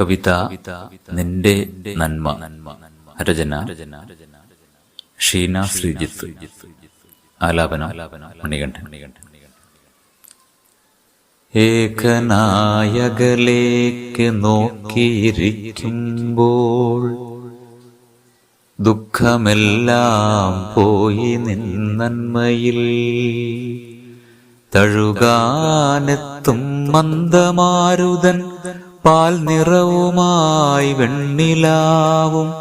കവിത നിന്റെ നന്മ. രചന ഷീന ശ്രീജിത്ത്. ആലാപന ഏകനായകലേക്ക് നോക്കിയിരിക്കുമ്പോൾ ദുഃഖമെല്ലാം പോയി നിന്നന്മയിൽ തഴുകാനെത്തും മന്ദമാരുതൻ പാൽ നിറവുമായി വെണ്ണിലാവും.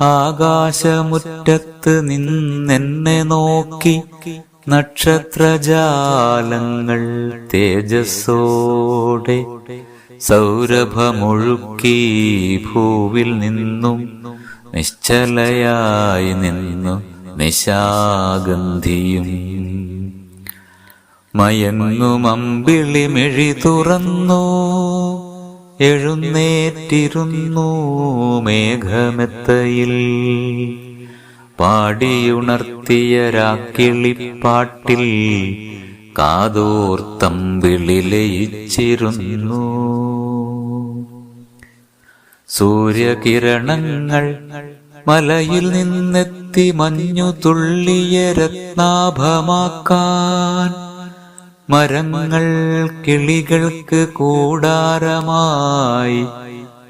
ആകാശമുറ്റത്ത് നിന്നെന്നെ നോക്കി നക്ഷത്രജാലങ്ങൾ തേജസ്സോടെ സൗരഭമൊഴുക്കി ഭൂവിൽ നിന്നും നിശ്ചലയായി നിന്നു നിശാഗന്ധിയും. മയങ്ങുമമ്പിളി മിഴി തുറന്നു. എഴുന്നേറ്റിരുന്നു മേഘമെത്തയിൽ. പാടിയുണർത്തിയ രാക്കിളിപ്പാട്ടിൽ കാതോർത്തം വിളിലയിച്ചിരുന്നു സൂര്യകിരണങ്ങൾ മലയിൽ നിന്നെത്തി മഞ്ഞു തുള്ളിയ രത്നാഭമാക്കാൻ മരങ്ങൾ കിളികൾക്ക് കൂടാരമായി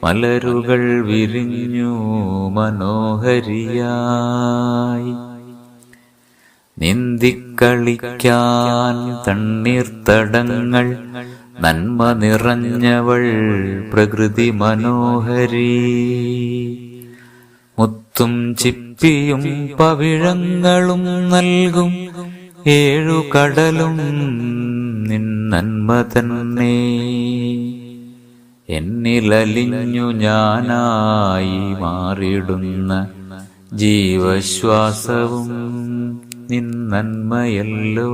മലരുകൾ വിരിഞ്ഞു മനോഹരിയായി. നിന്ദിക്കളിക്കാൻ തണ്ണീർത്തടങ്ങൾ നന്മ നിറഞ്ഞവൾ പ്രകൃതി മനോഹരി. മുത്തും ചിപ്പിയും പവിഴങ്ങളും നൽകും ഏഴു കടലും നിൻ നന്മ തന്നെ. എന്നിലലിഞ്ഞു ഞാനായി മാറിടുന്ന ജീവശ്വാസവും നിൻ നന്മയല്ലോ.